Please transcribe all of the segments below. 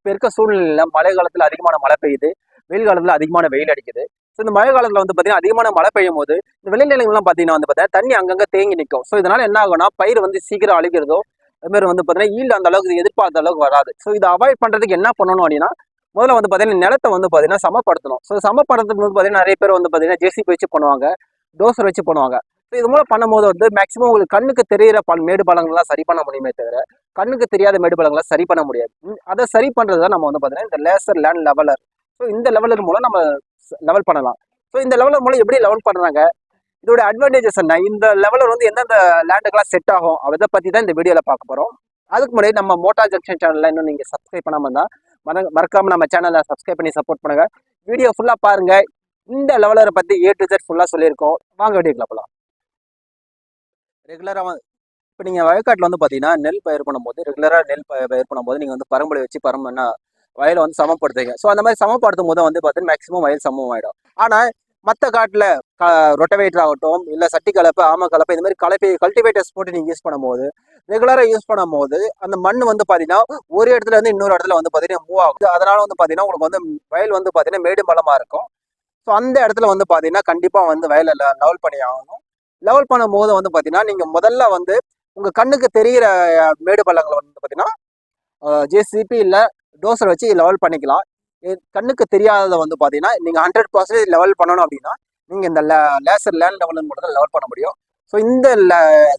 இப்போ இருக்க சூழ்நிலையில மழை காலத்தில் அதிகமான மழை பெய்யுது. வெயில் காலத்தில் அதிகமான வெயில் அடிக்குது. ஸோ இந்த மழை காலத்தில் வந்து பார்த்தீங்கன்னா அதிகமான மழை பெய்யும் போது இந்த விளைநிலங்கள்லாம் பார்த்தீங்கன்னா வந்து பார்த்தீங்கன்னா தண்ணி அங்கங்கே தேங்கி நிற்கும் ஸோ இதனால் என்ன ஆகும்னா பயிர் வந்து சீக்கிரம் அழிக்கிறதோ அதுமாதிரி வந்து பார்த்தீங்கன்னா ஈல்டு அந்த அளவுக்கு எதிர்பார்த்த அளவுக்கு வராது. ஸோ இதை அவாய்ட் பண்ணுறதுக்கு என்ன பண்ணணும் அப்படின்னா முதல்ல வந்து பார்த்தீங்கன்னா நிலத்தை வந்து பார்த்தீங்கன்னா சமப்படுத்தணும். ஸோ சமப்படுத்துறது வந்து பார்த்தீங்கன்னா நிறைய பேர் வந்து பார்த்தீங்கன்னா ஜேசிபி வச்சு பண்ணுவாங்க டோசர் வச்சு பண்ணுவாங்க. ஸோ இது மூலம் பண்ணும்போது வந்து மேக்ஸிமம் உங்களுக்கு கண்ணுக்கு தெரியிற பல் மேடு பழங்கள்லாம் சரி பண்ண முடியுமே தவிர கண்ணுக்கு தெரியாத மேடு பழங்களை சரி பண்ண முடியாது. அதை சரி பண்ணுறது தான் நம்ம வந்து பார்த்தீங்கன்னா இந்த லேசர் லேண்ட் லெவலர் ஸோ இந்த லெவலர் மூலம் நம்ம லெவல் பண்ணலாம். ஸோ இந்த லெவலர் மூலம் எப்படி லெவல் பண்ணுறாங்க இதோட அட்வான்டேஜஸ் என்ன? இந்த லெவலர் வந்து எந்தெந்த லேண்டுக்கெல்லாம் செட் ஆகும்? அதை பற்றி தான் இந்த வீடியோவில் பார்க்க போகிறோம் அதுக்கு முன்னாடி நம்ம மோட்டா ஜங்ஷன் சேனலில் இன்னும் நீங்கள் சப்ஸ்கிரைப் பண்ணாமல் தான் மற- மறக்காம நம்ம சேனலை சப்ஸ்கிரைப் பண்ணி சப்போர்ட் பண்ணுங்கள் வீடியோ ஃபுல்லாக பாருங்கள் இந்த லெவலரை பற்றி ஏ டு ஜெட் ஃபுல்லாக சொல்லியிருக்கோம். வாங்க வீடியோக்கில் போகலாம் ரெகுலராக இப்போ நீங்கள் வயக்காட்டில் வந்து பார்த்தீங்கன்னா நெல் பயிர் பண்ணும்போது ரெகுலராக நெல் ப- பயிர் பண்ணும்போது நீங்கள் வந்து பரம்பரை வச்சு பரம்புனா வயலை வந்து சமப்படுத்துங்க ஸோ அந்த மாதிரி சமப்படுத்தும் போது வந்து பார்த்தீங்கன்னா மேக்ஸிமம் வயல் சமம் ஆகிடும் ஆனால் மற்ற காட்டில் க ரொட்டவேட்டர் ஆகட்டும் இல்லை சட்டி கலப்பை ஆம கலப்பை இந்த மாதிரி கலப்பை கல்டிவேட்டர்ஸ் போட்டு நீங்கள் யூஸ் பண்ணும்போது ரெகுலராக யூஸ் பண்ணும்போது அந்த மண் வந்து பார்த்தீங்கன்னா ஒரு இடத்துல இருந்து இன்னொரு இடத்துல வந்து பார்த்தீங்கன்னா மூவ் ஆகுது. அதனால வந்து பார்த்தீங்கன்னா உங்களுக்கு வந்து வயல் வந்து பார்த்தீங்கன்னா மேடு பலமாக இருக்கும். ஸோ அந்த இடத்துல வந்து பார்த்தீங்கன்னா கண்டிப்பாக வந்து வயலில் லெவல் பண்ணி ஆகணும். லெவல் பண்ணும்போது வந்து பார்த்தீங்கன்னா நீங்கள் முதல்ல வந்து உங்கள் கண்ணுக்கு தெரியிற மேடு பள்ளங்களை வந்து பார்த்தீங்கன்னா ஜேசிபி இல்லை டோசர் வச்சு லெவல் பண்ணிக்கலாம். கண்ணுக்கு தெரியாததை வந்து பார்த்தீங்கன்னா நீங்கள் ஹண்ட்ரட் பர்சன்டேஜ் லெவல் பண்ணணும் அப்படின்னா நீங்கள் இந்த லேசர் லேண்ட் லெவலில் மட்டும் தான் லெவல் பண்ண முடியும். ஸோ இந்த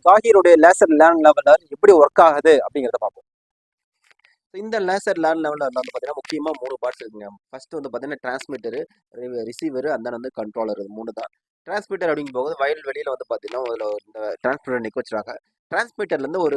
காகிருடைய லேசர் லேண்ட் லெவலர் எப்படி ஒர்க் ஆகுது அப்படிங்கிறத பார்ப்போம். ஸோ இந்த லேசர் லேண்ட் லெவலில் வந்து பார்த்தீங்கன்னா முக்கியமாக மூணு பார்ட்ஸ் இருக்குங்க. ஃபஸ்ட்டு வந்து பார்த்தீங்கன்னா டிரான்ஸ்மிட்டரு ரிசீவர் அந்த வந்து கண்ட்ரோலர் இது மூணு தான் டிரான்ஸ்மிட்டர் அப்படிங்கும் போது வயல் வெளியில் வந்து பார்த்தீங்கன்னா அதில் இந்த டிரான்ஸ்மிட்டர் நிற்க வச்சிருக்காங்க டிரான்ஸ்மிட்டர்லேருந்து ஒரு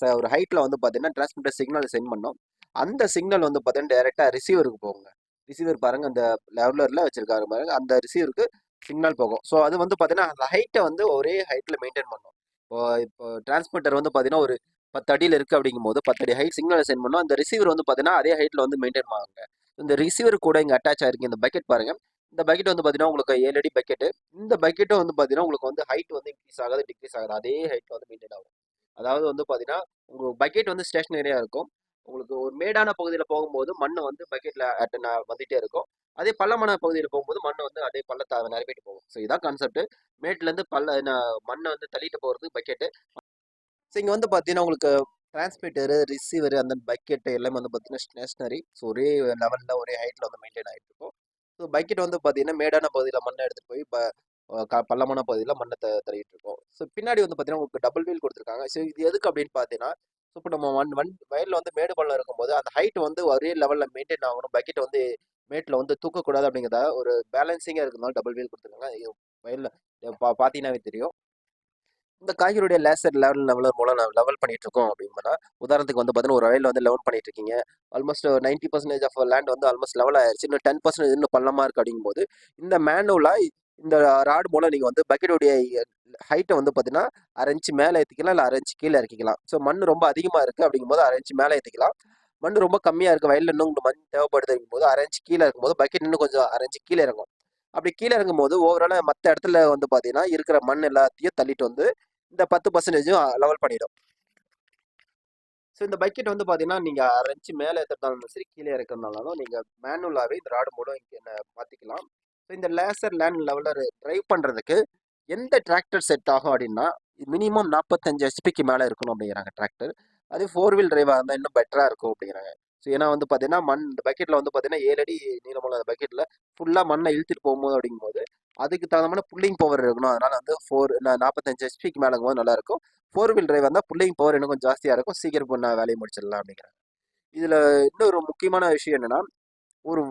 ச- ஒரு ஹைட்டில் வந்து பார்த்தீங்கன்னா டிரான்ஸ்மிட்டர் சிக்னல் சென்ட் பண்ணோம். அந்த சிக்னல் வந்து பார்த்தீங்கன்னா டேரெக்டாக ரிசீவருக்கு போகுங்க. ரிசீவர் பாருங்க அந்த லெவலரில் வச்சிருக்காரு பாருங்க அந்த ரிசீவருக்கு சிக்னல் போகும். ஸோ அது வந்து பார்த்தீங்கன்னா அந்த ஹைட்டை வந்து ஒரே ஹைட்டில் மெயின்டைன் பண்ணும். இப்போ இப்போ டிரான்ஸ்மிட்டர் வந்து பார்த்தீங்கன்னா ஒரு பத்து அடியில் இருக்குது அப்படிங்கும்போது பத்து அடி ஹைட் சிக்னலை சென்ட் பண்ணோம். அந்த ரிசீவர் வந்து பார்த்தீங்கன்னா அதே ஹைட்டில் வந்து மெயின்டைன் பண்ணுவாங்க. இந்த ரிசீவர் கூட இங்கே அட்டாச் ஆயிருக்கு இந்த பக்கெட் பாருங்கள் இந்த பக்கெட் வந்து பார்த்தீங்கன்னா உங்களுக்கு ஏழு அடி பக்கெட்டு இந்த பக்கெட்டும் வந்து பார்த்தீங்கன்னா உங்களுக்கு வந்து ஹைட் வந்து இன்க்ரீஸ் ஆகாது டிக்ரீஸ் ஆகாது. அதே ஹைட் வந்து மெயின்டைன் ஆகும். அதாவது வந்து பார்த்தீங்கன்னா உங்களுக்கு பக்கெட் வந்து ஸ்டேஷனரியாக இருக்கும். உங்களுக்கு ஒரு மேடான பகுதியில் போகும்போது மண் வந்து பக்கெட்டில் வந்துகிட்டே இருக்கும். அதே பள்ளமான பகுதியில் போகும்போது மண் வந்து அதே பள்ளத்தை நிரப்பிட்டு போகும். ஸோ இதான் கான்செப்ட் மேட்லேருந்து பள்ள மண்ணை வந்து தள்ளிட்டு போகிறது பக்கெட்டு ஸோ இங்கே வந்து பார்த்தீங்கன்னா உங்களுக்கு டிரான்ஸ்மிட்டரு ரிசீவர் அந்த பக்கெட்டு எல்லாமே வந்து பார்த்தீங்கன்னா ஸ்டேஷ்னரி ஸோ ஒரே லெவலில் ஒரே ஹைட்டில் வந்து மெயின்டைன் ஆகிட்டு இருக்கும். ஸோ பக்கெட் வந்து பார்த்தீங்கன்னா மேடான பகுதியில் மண்ணை எடுத்துகிட்டு போய் இப்போ க- பள்ளமான பகுதியில் மண்ணை த இருக்கோம். ஸோ பின்னாடி வந்து பார்த்தீங்கன்னா உங்களுக்கு டபுள் வீல் கொடுத்துருக்காங்க. ஸோ இது எதுக்கு அப்படின்னு பார்த்தீங்கன்னா ஸோ இப்போ நம்ம வன் வன் வயலில் வந்து மேடு பள்ளம் இருக்கும்போது அந்த ஹைட் வந்து ஒரே லெவலில் மெயின்டைன் ஆகணும். பக்கெட் வந்து மேட்டில் வந்து தூக்கக்கூடாது அப்படிங்கிறத ஒரு பேலன்சிங்காக இருக்கிறதுனால டபுள் வீல் கொடுத்துருக்காங்க. வயலில் பா பார்த்தீங்கன்னாவே தெரியும். இந்த காய்கறியுடைய லேசர் லெவல் லெவலர் மூலம் நான் லெவல் பண்ணிட்டு இருக்கோம் அப்படின்னா உதாரணத்துக்கு வந்து பார்த்தீங்கன்னா ஒரு வயலில் வந்து லெவல் பண்ணிட்டு இருக்கீங்க almost ninety percentage of land வந்து ஆல்மோஸ்ட் லெவல் ஆயிடுச்சு இன்னும் டென் பர்சன்டேஜ் இன்னும் பள்ளமா இருக்கு அப்படிங்கும்போது இந்த மேனுவலா இந்த ராடு மூலம் நீங்கள் வந்து பக்கெட்டுடைய ஹைட்டை வந்து பார்த்தீங்கன்னா அரைஞ்சு மேலே ஏற்றிக்கலாம் இல்லை அரைஞ்சு கீழே இறக்கிக்கலாம். ஸோ மண் ரொம்ப அதிகமாக இருக்குது அப்படிங்கும்போது அரைஞ்சு மேலே ஏற்றிக்கலாம் மண் ரொம்ப கம்மியாக இருக்குது வயலில் இன்னும் மண் தேவைப்படுது அப்படிங்கும்போது அரைஞ்சு கீழே இருக்கும்போது பக்கெட் இன்னும் கொஞ்சம் அரைஞ்சு கீழே இறங்கும். அப்படி கீழே இறங்கும்போது ஓவராலாக மற்ற இடத்துல வந்து பார்த்தீங்கன்னா இருக்கிற மண் எல்லாத்தையும் தள்ளிட்டு வந்து இந்த பத்து பர்சன்டேஜும் லெவல் பண்ணிடும். ஸோ இந்த பக்கெட் வந்து பார்த்தீங்கன்னா நீங்கள் அரைஞ்சி மேலே ஏற்றுறதாலும் சரி கீழே இருக்கிறதுனாலும் நீங்கள் மேனுவலாகவே இந்த ராடு மூலம் இங்கே மாற்றிக்கலாம் ஸோ இந்த லேசர் லேண்ட் லெவலர் ட்ரைவ் பண்ணுறதுக்கு எந்த டிராக்டர் செட் ஆகும் அப்படின்னா மினிமம் நாற்பத்தஞ்சு ஹெச்பிக்கு மேலே இருக்கணும் அப்படிங்கிறாங்க டிராக்டர் அதே ஃபோர் வீல் டிரைவாக இருந்தால் இன்னும் பெட்டராக இருக்கும் அப்படிங்கிறாங்க. ஸோ ஏன்னா வந்து பார்த்தீங்கன்னா மண் இந்த பக்கெட்டில் வந்து பார்த்தீங்கன்னா ஏழு அடி நீளமுள்ள அந்த பக்கெட்டில் ஃபுல்லாக மண்ணை இழுத்துட்டு போகும்போது அப்படிங்கும்போது அதுக்கு தகுந்த மாதிரி புல்லிங் பவர் இருக்கணும். அதனால வந்து ஃபோர் நாற்பத்தஞ்சு ஹெச்பிக்கு மேலே போது நல்லா இருக்கும். ஃபோர் வீல் டிரைவ் வந்தால் புல்லிங் பவர் இன்னும் கொஞ்சம் ஜாஸ்தியாக இருக்கும். சீக்கிரம் நான் வேலையை முடிச்சிடலாம் அப்படிங்கிறாங்க இதில் இன்னொரு முக்கியமான விஷயம் என்னன்னா ஒரு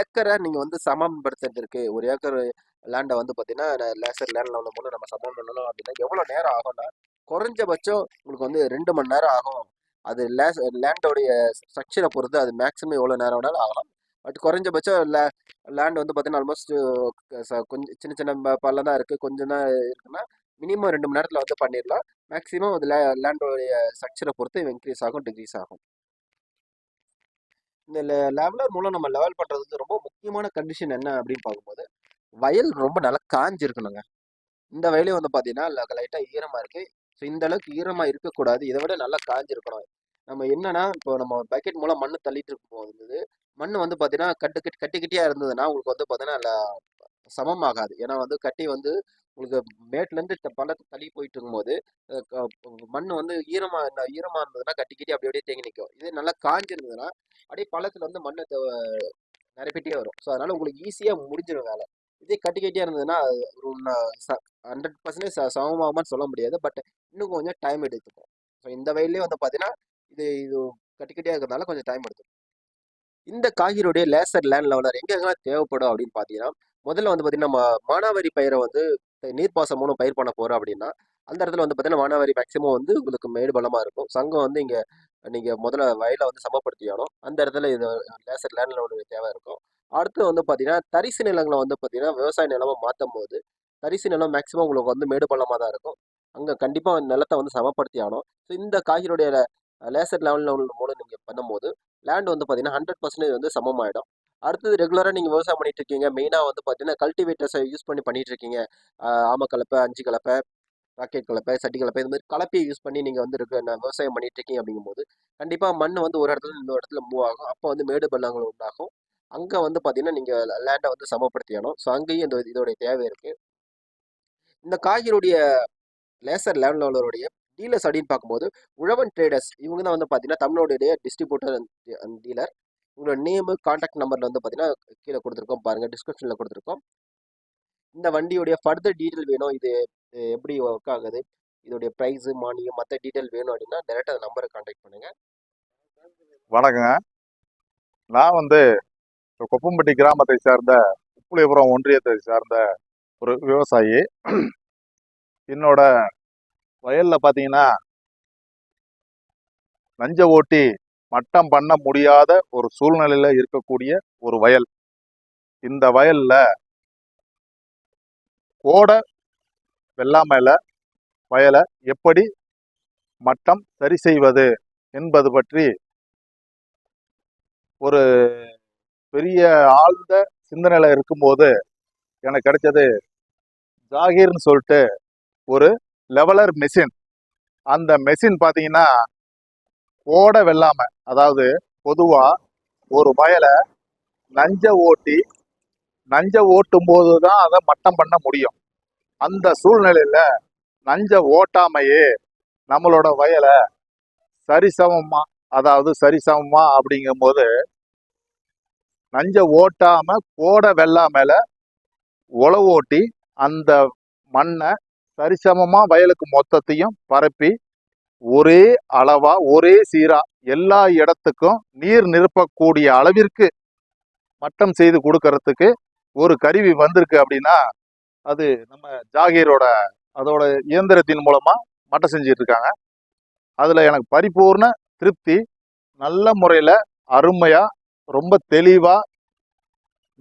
ஏக்கரை நீங்கள் வந்து சமப்படுத்துறதுக்கு ஒரு ஏக்கர் லேண்டை வந்து பார்த்தீங்கன்னா லேசர் லேண்டில் உள்ள மூலம் நம்ம சமம் பண்ணணும் அப்படின்னா எவ்வளோ நேரம் ஆகும்னா குறைஞ்சபட்சம் உங்களுக்கு வந்து ரெண்டு மணி நேரம் ஆகும். அது லேஸ் லேண்டோடைய ஸ்ட்ரக்சரை பொறுத்து அது மேக்ஸிமம் எவ்வளோ நேரம் வேணாலும் ஆகலாம். பட் குறைஞ்சபட்சம் லே லேண்ட் வந்து பார்த்தீங்கன்னா ஆல்மோஸ்ட் கொஞ்சம் சின்ன சின்ன ப- தான் இருக்குது கொஞ்சம் தான் இருக்குன்னா மினிமம் ரெண்டு மணி நேரத்தில் வந்து பண்ணிடலாம். மேக்ஸிமம் அது லே லேண்டோடைய ஸ்ட்ரக்சரை பொறுத்து இன்க்ரீஸ் ஆகும் டிக்ரீஸ் ஆகும். இந்த லெவலர் மூலம் நம்ம லெவல் பண்ணுறது வந்து ரொம்ப முக்கியமான கண்டிஷன் என்ன அப்படின்னு பார்க்கும்போது வயல் ரொம்ப நல்லா காஞ்சிருக்கணுங்க. இந்த வயலே வந்து பார்த்தீங்கன்னா லைட்டாக ஈரமாக இருக்குது ஸோ இந்த அளவுக்கு ஈரமாக இருக்கக்கூடாது. இதை விட நல்லா காஞ்சிருக்கணும். நம்ம என்னன்னா இப்போ நம்ம பக்கெட் மூலம் மண்ணு தள்ளிட்டு இருக்கும் போது மண் வந்து பார்த்தீங்கன்னா கட்டு கட்டி கட்டி இருந்ததுன்னா உங்களுக்கு வந்து பார்த்தீங்கன்னா சமமாகாது. ஆகாது ஏன்னா வந்து கட்டி வந்து உங்களுக்கு மேட்லேருந்து பள்ளத்தை தள்ளி போயிட்டு இருக்கும்போது க- மண் வந்து ஈரமாக ஈரமாக இருந்ததுன்னா கட்டி கட்டி அப்படி அப்படியே தேங்கி நிற்கும் இதே நல்லா காஞ்சிருந்ததுன்னா அப்படியே பள்ளத்துல வந்து மண்ணை நிரப்பிட்டே வரும். ஸோ அதனால் உங்களுக்கு ஈஸியாக முடிஞ்சிடும் வேலை. இதே கட்டி கட்டியாக இருந்ததுன்னா ஒரு ஹண்ட்ரட் பர்சன்டேஜ் சமமாகுமான்னு சொல்ல முடியாது. பட் இன்னும் கொஞ்சம் டைம் எடுத்துக்கும். ஸோ இந்த வயல்லே வந்து பார்த்தீங்கன்னா இது இது கட்டி கட்டியாக இருக்கிறதுனால கொஞ்சம் டைம் எடுத்துக்கும். இந்த காய்கறியுடைய லேசர் லேண்ட் லெவலர் எங்கெங்கெல்லாம் தேவைப்படும் அப்படின்னு பார்த்தீங்கன்னா முதல்ல வந்து பார்த்தீங்கன்னா நம்ம மானாவாரி பயிரை வந்து நீர்ப்பாசம் மூலம் பயிர் பண்ண போகிறோம் அப்படின்னா அந்த இடத்துல வந்து பார்த்தீங்கன்னா மானாவாரி மேக்ஸிமம் வந்து உங்களுக்கு மேடு பலமாக இருக்கும். சங்கம் வந்து இங்கே நீங்கள் முதல்ல வயலை வந்து சமப்படுத்தியாலும் அந்த இடத்துல இது லேசர் லேண்ட் லெவலர் தேவை இருக்கும். அடுத்து வந்து பார்த்தீங்கன்னா தரிசு நிலங்களை வந்து பார்த்தீங்கன்னா விவசாய நிலமாக மாற்றும் போது தரிசு நிலம் மேக்ஸிமம் உங்களுக்கு வந்து மேடு பள்ளமாக தான் இருக்கும். அங்கே கண்டிப்பாக நிலத்தை வந்து சமப்படுத்தி ஆகணும். ஸோ இந்த காய்கறியுடைய லேசர் லெவல் மூலம் நீங்கள் பண்ணும்போது லேண்ட் வந்து பார்த்தீங்கன்னா ஹண்ட்ரட் பர்சன்டேஜ் வந்து சமமாயிடும். அடுத்தது ரெகுலராக நீங்கள் விவசாயம் பண்ணிட்டு இருக்கீங்க. மெயினாக வந்து பார்த்தீங்கன்னா கல்டிவேட்டர்ஸை யூஸ் பண்ணி பண்ணிட்டு இருக்கீங்க. ஆஹ் ஆம கலப்பை அஞ்சு கலப்பை ராக்கெட் கலப்பை சட்டி கலப்பை இந்த மாதிரி கலப்பையை யூஸ் பண்ணி நீங்கள் வந்து இருக்க விவசாயம் பண்ணிட்டு இருக்கீங்க அப்படிங்கும்போது கண்டிப்பாக மண் வந்து ஒரு இடத்துல இன்னொரு இடத்துல மூவ் ஆகும். அப்போ வந்து மேடு பள்ளங்கள் உண்டாகும். அங்கே வந்து பார்த்தீங்கன்னா நீங்கள் லேண்டை வந்து சமப்படுத்தியணும் ஸோ அங்கேயும் இந்த இதோடைய தேவை இருக்குது இந்த காய்கறியுடைய லேசர் லேண்ட் லெவலருடைய டீலர்ஸ் அப்படின்னு பார்க்கும்போது உழவன் ட்ரேடர்ஸ் இவங்க தான் வந்து பார்த்தீங்கன்னா தமிழோடைய டிஸ்ட்ரிபியூட்டர் அண்ட் டீலர் உங்களோட நேமு கான்டாக்ட் நம்பரில் வந்து பார்த்தீங்கன்னா கீழே கொடுத்துருக்கோம் பாருங்கள் டிஸ்கிரிப்ஷனில் கொடுத்துருக்கோம். இந்த வண்டியுடைய ஃபர்தர் டீட்டெயில் வேணும். இது எப்படி ஒர்க் ஆகுது? இதோடைய ப்ரைஸு மானியம் மற்ற டீட்டெயில் வேணும் அப்படின்னா டேரெக்டாக அந்த நம்பரை காண்டாக்ட் பண்ணுங்கள் வணக்கங்க. நான் வந்து கொப்பம்பட்டி கிராமத்தை சார்ந்த உப்புளியபுரம் ஒன்றியத்தை சார்ந்த ஒரு விவசாயி. என்னோட வயல்ல பார்த்தீங்கன்னா நஞ்ச ஓட்டி மட்டம் பண்ண முடியாத ஒரு சூழ்நிலையில இருக்கக்கூடிய ஒரு வயல். இந்த வயல்ல கோடை வெள்ளாமையில வயலை எப்படி மட்டம் சரி செய்வது என்பது பற்றி ஒரு பெரிய ஆழ்ந்த சிந்தனையில இருக்கும்போது எனக்கு கிடைச்சது ஜாகீர்னு சொல்லிட்டு ஒரு லெவலர் மெஷின் அந்த மெஷின் பார்த்தீங்கன்னா கோடை வெள்ளாமை அதாவது பொதுவாக ஒரு வயலை நஞ்ச ஓட்டி நஞ்ச ஓட்டும் போது தான் அதை மட்டம் பண்ண முடியும். அந்த சூழ்நிலையில் நஞ்ச ஓட்டாமையே நம்மளோட வயலை சரிசமமா அதாவது சரிசமமா அப்படிங்கும்போது நஞ்ச ஓட்டாம கோடை வெள்ளாமையில உழவு ஓட்டி அந்த மண்ணை சரிசமமா வயலுக்கு மொத்தத்தையும் பரப்பி ஒரே அளவா ஒரே சீரா எல்லா இடத்துக்கும் நீர் நிரப்பக்கூடிய அளவிற்கு மட்டம் செய்து கொடுக்கறதுக்கு ஒரு கருவி வந்திருக்கு அப்படின்னா அது நம்ம ஜாகீரோட அதோட இயந்திரத்தின் மூலமா மட்டம் செஞ்சுட்டு இருக்காங்க அதுல எனக்கு பரிபூர்ண திருப்தி நல்ல முறையில அருமையா ரொம்ப தெளிவா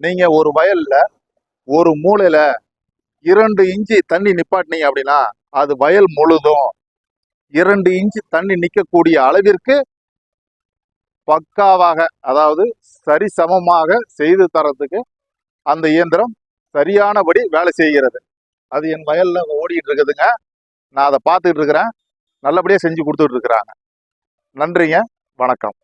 நீங்க ஒரு வயல்ல ஒரு மூலையில இரண்டு இன்ச்சு தண்ணி நிப்பாட்டினீங்க அப்படின்னா அது வயல் முழுதும் இரண்டு இன்ச்சு தண்ணி நிற்கக்கூடிய அளவிற்கு பக்காவாக அதாவது சரிசமமாக செய்து தரத்துக்கு அந்த இயந்திரம் சரியானபடி வேலை செய்கிறது. அது என் வயலில் ஓடிட்டு இருக்குதுங்க. நான் அதை பார்த்துட்டு இருக்கிறேன். நல்லபடியாக செஞ்சு கொடுத்துட்டு இருக்கிறாங்க. நன்றிங்க. வணக்கம்.